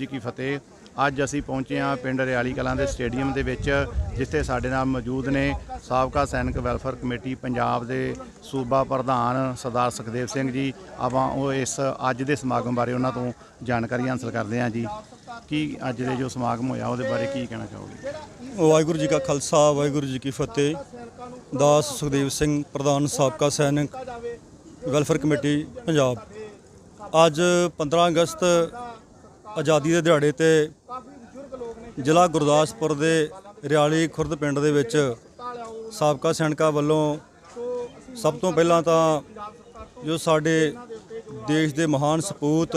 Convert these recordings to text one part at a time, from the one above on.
ਜੀ ਕੀ ਫਤਿਹ। ਅੱਜ ਅਸੀਂ ਪਹੁੰਚੇ ਹਾਂ ਪਿੰਡ ਰਿਆਲੀ ਕਲਾਂ ਦੇ ਸਟੇਡੀਅਮ ਦੇ ਵਿੱਚ, ਜਿੱਥੇ ਸਾਡੇ ਨਾਲ ਮੌਜੂਦ ਨੇ ਸਾਬਕਾ ਸੈਨਿਕ ਵੈਲਫੇਅਰ ਕਮੇਟੀ ਪੰਜਾਬ ਦੇ ਸੂਬਾ ਪ੍ਰਧਾਨ ਸਰਦਾਰ ਸੁਖਦੇਵ ਸਿੰਘ ਜੀ। ਆਪਾਂ ਉਹ ਇਸ ਅੱਜ ਦੇ ਸਮਾਗਮ ਬਾਰੇ ਉਹਨਾਂ ਤੋਂ ਜਾਣਕਾਰੀ ਹਾਸਲ ਕਰਦੇ ਹਾਂ ਜੀ। ਕੀ ਅੱਜ ਦੇ ਜੋ ਸਮਾਗਮ ਹੋਇਆ, ਉਹਦੇ ਬਾਰੇ ਕੀ ਕਹਿਣਾ ਚਾਹੋਗੇ? ਵਾਹਿਗੁਰੂ ਜੀ ਕਾ ਖਾਲਸਾ, ਵਾਹਿਗੁਰੂ ਜੀ ਕੀ ਫਤਿਹ। ਦਾਸ ਸੁਖਦੇਵ ਸਿੰਘ, ਪ੍ਰਧਾਨ ਸਾਬਕਾ ਸੈਨਿਕ ਵੈਲਫੇਅਰ ਕਮੇਟੀ ਪੰਜਾਬ। ਅੱਜ 15 ਅਗਸਤ ਆਜ਼ਾਦੀ ਦੇ ਦਿਹਾੜੇ ਤੇ ਜ਼ਿਲ੍ਹਾ ਗੁਰਦਾਸਪੁਰ ਦੇ ਰਿਆਲੀ ਖੁਰਦ ਪਿੰਡ ਦੇ ਵਿੱਚ ਸਾਬਕਾ ਸੈਨਿਕਾਂ ਵੱਲੋਂ ਸਭ ਤੋਂ ਪਹਿਲਾਂ ਤਾਂ ਜੋ ਸਾਡੇ ਦੇਸ਼ ਦੇ ਮਹਾਨ ਸਪੂਤ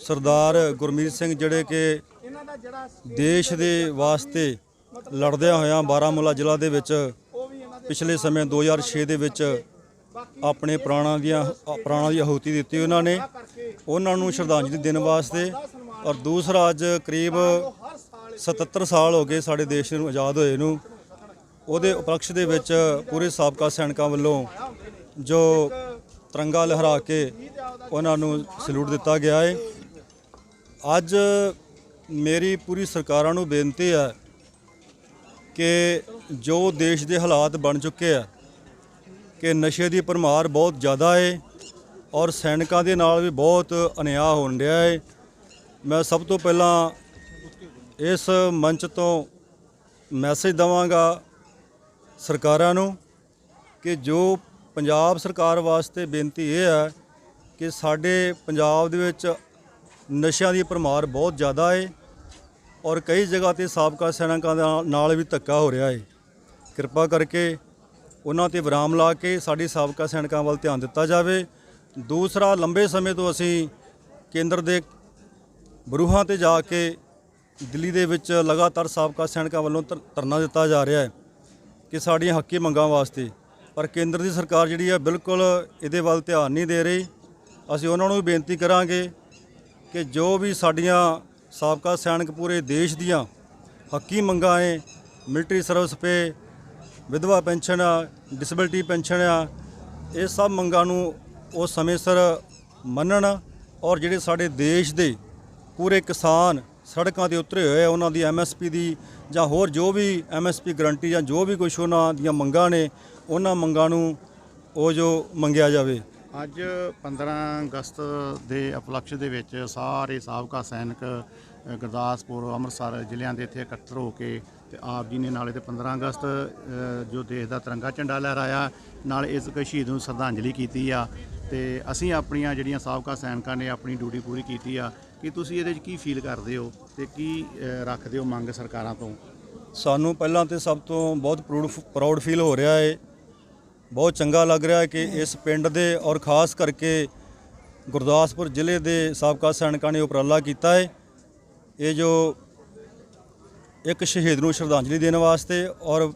ਸਰਦਾਰ ਗੁਰਮੀਤ ਸਿੰਘ ਜਿਹੜੇ ਕਿ ਦੇਸ਼ ਦੇ ਵਾਸਤੇ ਲੜਦਿਆਂ ਹੋਇਆਂ ਬਾਰਾਮੂਲਾ ਜ਼ਿਲ੍ਹਾ ਦੇ ਵਿੱਚ ਪਿਛਲੇ ਸਮੇਂ 2006 ਦੇ ਵਿੱਚ ਆਪਣੇ ਪ੍ਰਾਣਾਂ ਦੀਆਂ, ਪ੍ਰਾਣਾਂ ਦੀ ਆਹੂਤੀ ਦਿੱਤੀ ਉਹਨਾਂ ਨੇ। ਉਹਨਾਂ ਨੂੰ ਸ਼ਰਧਾਂਜਲੀ ਦੇਣ ਵਾਸਤੇ ਔਰ ਦੂਸਰਾ ਅੱਜ ਕਰੀਬ 77 ਸਾਲ ਹੋ ਗਏ ਸਾਡੇ ਦੇਸ਼ ਨੂੰ ਆਜ਼ਾਦ ਹੋਏ ਨੂੰ। ਉਹਦੇ ਉਪਲਕਸ਼ ਦੇ ਵਿੱਚ ਪੂਰੇ ਸਾਬਕਾ ਸੈਨਿਕਾਂ ਵੱਲੋਂ ਜੋ ਤਿਰੰਗਾ ਲਹਿਰਾ ਕੇ ਉਹਨਾਂ ਨੂੰ ਸਲੂਟ ਦਿੱਤਾ ਗਿਆ ਹੈ ਅੱਜ ਮੇਰੀ ਪੂਰੀ ਸਰਕਾਰਾਂ ਨੂੰ ਬੇਨਤੀ ਹੈ ਕਿ ਜੋ ਦੇਸ਼ ਦੇ ਹਾਲਾਤ ਬਣ ਚੁੱਕੇ ਆ ਕਿ ਨਸ਼ੇ ਦੀ ਭਰਮਾਰ ਬਹੁਤ ਜ਼ਿਆਦਾ ਹੈ ਔਰ ਸੈਨਿਕਾਂ ਦੇ ਨਾਲ ਵੀ ਬਹੁਤ ਅਨਿਆਂ ਹੋਣ ਰਿਹਾ ਹੈ ਮੈਂ ਸਭ ਤੋਂ ਪਹਿਲਾਂ ਇਸ ਮੰਚ ਤੋਂ ਮੈਸੇਜ ਦਵਾਂਗਾ ਸਰਕਾਰਾਂ ਨੂੰ ਕਿ ਜੋ ਪੰਜਾਬ ਸਰਕਾਰ ਵਾਸਤੇ ਬੇਨਤੀ ਇਹ ਹੈ ਕਿ ਸਾਡੇ ਪੰਜਾਬ ਦੇ ਵਿੱਚ ਨਸ਼ਿਆਂ ਦੀ ਭਰਮਾਰ ਬਹੁਤ ਜ਼ਿਆਦਾ ਹੈ ਔਰ ਕਈ ਜਗ੍ਹਾ ਤੇ ਸਾਬਕਾ ਸੈਨਿਕਾਂ ਦੇ ਨਾਲ ਵੀ ਧੱਕਾ ਹੋ ਰਿਹਾ ਹੈ ਕਿਰਪਾ ਕਰਕੇ ਉਹਨਾਂ ਤੇ ਵਿਰਾਮ ਲਾ ਕੇ ਸਾਡੀ ਸਾਬਕਾ ਸੈਨਿਕਾਂ ਵੱਲ ਧਿਆਨ ਦਿੱਤਾ ਜਾਵੇ। ਦੂਸਰਾ, ਲੰਬੇ ਸਮੇਂ ਤੋਂ ਅਸੀਂ ਕੇਂਦਰ ਦੇ ਬਰੂਹਾਂ ਤੇ ਜਾ ਕੇ ਦਿੱਲੀ ਦੇ ਵਿੱਚ ਲਗਾਤਾਰ ਸਾਬਕਾ ਸੈਨਿਕਾਂ ਵੱਲੋਂ ਧਰ- ਧਰਨਾ ਦਿੱਤਾ ਜਾ ਰਿਹਾ ਹੈ ਕਿ ਸਾਡੀਆਂ ਹੱਕੀ ਮੰਗਾਂ ਵਾਸਤੇ। ਪਰ ਕੇਂਦਰ ਦੀ ਸਰਕਾਰ ਜਿਹੜੀ ਹੈ ਬਿਲਕੁਲ ਇਹਦੇ ਵੱਲ ਧਿਆਨ ਨਹੀਂ ਦੇ ਰਹੀ। ਅਸੀਂ ਉਹਨਾਂ ਨੂੰ ਵੀ ਬੇਨਤੀ ਕਰਾਂਗੇ ਕਿ ਜੋ ਵੀ ਸਾਡੀਆਂ ਸਾਬਕਾ ਸੈਨਿਕ ਪੂਰੇ ਦੇਸ਼ ਦੀਆਂ ਹੱਕੀ ਮੰਗਾਂ ਏ ਮਿਲਟਰੀ ਸਰਵਿਸ ਪੇ ਵਿਧਵਾ ਪੈਨਸ਼ਨ ਆ ਡਿਸੇਬਿਲਟੀ ਪੈਨਸ਼ਨ ਆ, ਇਹ ਸਭ ਮੰਗਾਂ ਨੂੰ ਉਹ ਸਮੇਂ ਸਿਰ ਮੰਨਣ ਔਰ ਜਿਹੜੇ ਸਾਡੇ ਦੇਸ਼ ਦੇ ਪੂਰੇ ਕਿਸਾਨ ਸੜਕਾਂ ਤੇ ਉਤਰੇ ਹੋਏ ਆ, ਉਹਨਾਂ ਦੀ ਐਮਐਸਪੀ ਦੀ ਜਾਂ ਹੋਰ ਜੋ ਵੀ ਐਮਐਸਪੀ ਗਰੰਟੀ ਜਾਂ ਜੋ ਵੀ ਕੁਛ ਉਹਨਾਂ ਦੀਆਂ ਮੰਗਾਂ ਨੇ, ਉਹਨਾਂ ਮੰਗਾਂ ਨੂੰ ਉਹ ਜੋ ਮੰਗਿਆ ਜਾਵੇ। ਅੱਜ 15 ਅਗਸਤ ਦੇ ਉਪਲਕਸ਼ ਦੇ ਵਿੱਚ ਸਾਰੇ ਸਾਬਕਾ ਸੈਨਿਕ ਗੁਰਦਾਸਪੁਰ, ਅੰਮ੍ਰਿਤਸਰ ਜ਼ਿਲ੍ਹਿਆਂ ਦੇ ਇੱਥੇ ਇਕੱਤਰ ਹੋ ਕੇ ਤੇ ਆਪ ਜੀ ਨੇ ਨਾਲੇ ਤੇ 15 ਅਗਸਤ ਜੋ ਦੇਸ਼ ਦਾ ਤਿਰੰਗਾ ਝੰਡਾ ਲਹਿਰਾਇਆ, ਨਾਲ ਇਸ ਸ਼ਹੀਦ ਨੂੰ ਸ਼ਰਧਾਂਜਲੀ ਕੀਤੀ ਆ। ਤੇ ਅਸੀਂ ਆਪਣੀਆਂ ਜਿਹੜੀਆਂ ਸਾਬਕਾ ਸੈਨਿਕਾਂ ਨੇ ਆਪਣੀ ਡਿਊਟੀ ਪੂਰੀ ਕੀਤੀ ਆ। ਕਿ ਤੁਸੀਂ ਇਹਦੇ 'ਚ ਕੀ ਫੀਲ ਕਰਦੇ ਹੋ ਤੇ ਕੀ ਰੱਖਦੇ ਹੋ ਮੰਗ ਸਰਕਾਰਾਂ ਤੋਂ? ਸਾਨੂੰ ਪਹਿਲਾਂ ਤੇ ਸਭ ਤੋਂ ਬਹੁਤ ਪ੍ਰਾਊਡ ਪ੍ਰਾਊਡ ਫੀਲ ਹੋ ਰਿਹਾ ਹੈ ਬਹੁਤ ਚੰਗਾ ਲੱਗ ਰਿਹਾ ਹੈ ਕਿ ਇਸ ਪਿੰਡ ਦੇ ਔਰ ਖਾਸ ਕਰਕੇ ਗੁਰਦਾਸਪੁਰ ਜ਼ਿਲ੍ਹੇ ਦੇ ਸਾਬਕਾ ਸੈਨਿਕਾਂ ਨੇ ਉਪਰਾਲਾ ਕੀਤਾ ਹੈ ਇਹ ਜੋ ਇੱਕ ਸ਼ਹੀਦ ਨੂੰ ਸ਼ਰਧਾਂਜਲੀ ਦੇਣ ਵਾਸਤੇ ਔਰ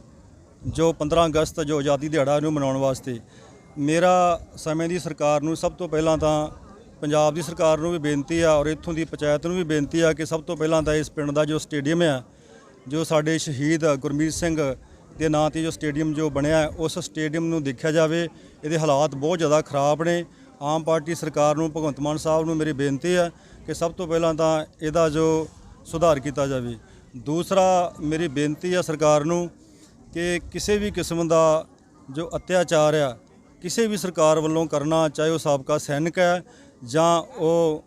ਜੋ 15 ਅਗਸਤ ਜੋ ਆਜ਼ਾਦੀ ਦਿਹਾੜਾ ਨੂੰ ਮਨਾਉਣ ਵਾਸਤੇ, ਮੇਰਾ ਸਮੇਂ ਦੀ ਸਰਕਾਰ ਨੂੰ ਸਭ ਤੋਂ ਪਹਿਲਾਂ ਤਾਂ ਪੰਜਾਬ ਦੀ ਸਰਕਾਰ ਨੂੰ ਵੀ ਬੇਨਤੀ ਆ ਔਰ ਇੱਥੋਂ ਦੀ ਪੰਚਾਇਤ ਨੂੰ ਵੀ ਬੇਨਤੀ ਆ ਕਿ ਸਭ ਤੋਂ ਪਹਿਲਾਂ ਤਾਂ ਇਸ ਪਿੰਡ ਦਾ ਜੋ ਸਟੇਡੀਅਮ ਆ, ਜੋ ਸਾਡੇ ਸ਼ਹੀਦ ਗੁਰਮੀਤ ਸਿੰਘ ਦੇ ਨਾਂ ਤੇ ਜੋ ਸਟੇਡੀਅਮ ਜੋ ਬਣਿਆ, ਉਸ ਸਟੇਡੀਅਮ ਨੂੰ ਦੇਖਿਆ ਜਾਵੇ, ਇਹਦੇ ਹਾਲਾਤ ਬਹੁਤ ਜ਼ਿਆਦਾ ਖਰਾਬ ਨੇ। ਆਮ ਪਾਰਟੀ ਸਰਕਾਰ ਨੂੰ, ਭਗਵੰਤ ਮਾਨ ਸਾਹਿਬ ਨੂੰ ਮੇਰੀ ਬੇਨਤੀ ਹੈ ਕਿ ਸਭ ਤੋਂ ਪਹਿਲਾਂ ਤਾਂ ਇਹਦਾ ਜੋ ਸੁਧਾਰ ਕੀਤਾ ਜਾਵੇ। ਦੂਸਰਾ ਮੇਰੀ ਬੇਨਤੀ ਆ ਸਰਕਾਰ ਨੂੰ ਕਿ ਕਿਸੇ ਵੀ ਕਿਸਮ ਦਾ ਜੋ ਅਤਿਆਚਾਰ ਆ, ਕਿਸੇ ਵੀ ਸਰਕਾਰ ਵੱਲੋਂ ਕਰਨਾ, ਚਾਹੇ ਉਹ ਸਾਬਕਾ ਸੈਨਿਕ ਹੈ ਜਾਂ ਉਹ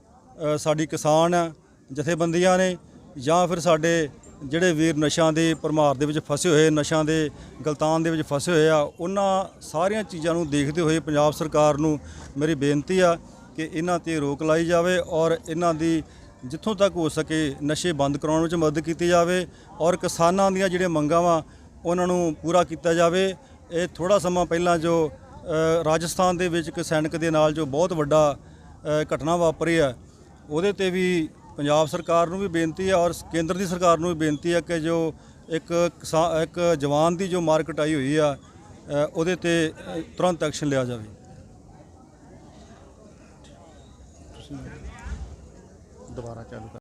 ਸਾਡੀ ਕਿਸਾਨ ਹੈ ਜਥੇਬੰਦੀਆਂ ਨੇ ਜਾਂ ਫਿਰ ਸਾਡੇ ਜਿਹੜੇ ਵੀਰ ਨਸ਼ਿਆਂ ਦੇ ਪਰਮਾਰ ਦੇ ਵਿੱਚ ਫਸੇ ਹੋਏ, ਨਸ਼ਿਆਂ ਦੇ ਗਲਤਾਨ ਦੇ ਵਿੱਚ ਫਸੇ ਹੋਏ ਆ, ਉਹਨਾਂ ਸਾਰੀਆਂ ਚੀਜ਼ਾਂ ਨੂੰ ਦੇਖਦੇ ਹੋਏ ਪੰਜਾਬ ਸਰਕਾਰ ਨੂੰ ਮੇਰੀ ਬੇਨਤੀ ਆ ਕਿ ਇਹਨਾਂ ਤੇ ਰੋਕ ਲਾਈ ਜਾਵੇ ਔਰ ਇਹਨਾਂ ਦੀ ਜਿੱਥੋਂ ਤੱਕ ਹੋ ਸਕੇ ਨਸ਼ੇ ਬੰਦ ਕਰਾਉਣ ਵਿੱਚ ਮਦਦ ਕੀਤੀ ਜਾਵੇ ਔਰ ਕਿਸਾਨਾਂ ਦੀਆਂ ਜਿਹੜੀਆਂ ਮੰਗਾਂ ਵਾ ਉਹਨਾਂ ਨੂੰ ਪੂਰਾ ਕੀਤਾ ਜਾਵੇ। ਇਹ ਥੋੜਾ ਸਮਾਂ ਪਹਿਲਾਂ ਜੋ ਰਾਜਸਥਾਨ ਦੇ ਵਿੱਚ ਇੱਕ ਸੈਨਿਕ ਦੇ ਨਾਲ ਜੋ ਬਹੁਤ ਵੱਡਾ ਘਟਨਾ ਵਾਪਰੀ ਹੈ, ਉਹਦੇ ਤੇ ਵੀ ਪੰਜਾਬ ਸਰਕਾਰ ਨੂੰ ਵੀ ਬੇਨਤੀ ਹੈ ਔਰ ਕੇਂਦਰ ਦੀ ਸਰਕਾਰ ਨੂੰ ਵੀ ਬੇਨਤੀ ਹੈ ਕਿ ਜੋ ਇੱਕ ਕਿਸਾ- ਇੱਕ ਜਵਾਨ ਦੀ ਜੋ ਮਾਰ ਕਟਾਈ ਹੋਈ ਆ ਉਹਦੇ ਤੇ ਤੁਰੰਤ ਐਕਸ਼ਨ ਲਿਆ ਜਾਵੇ। ਦੁਬਾਰਾ ਚਾਲੂ ਕਰ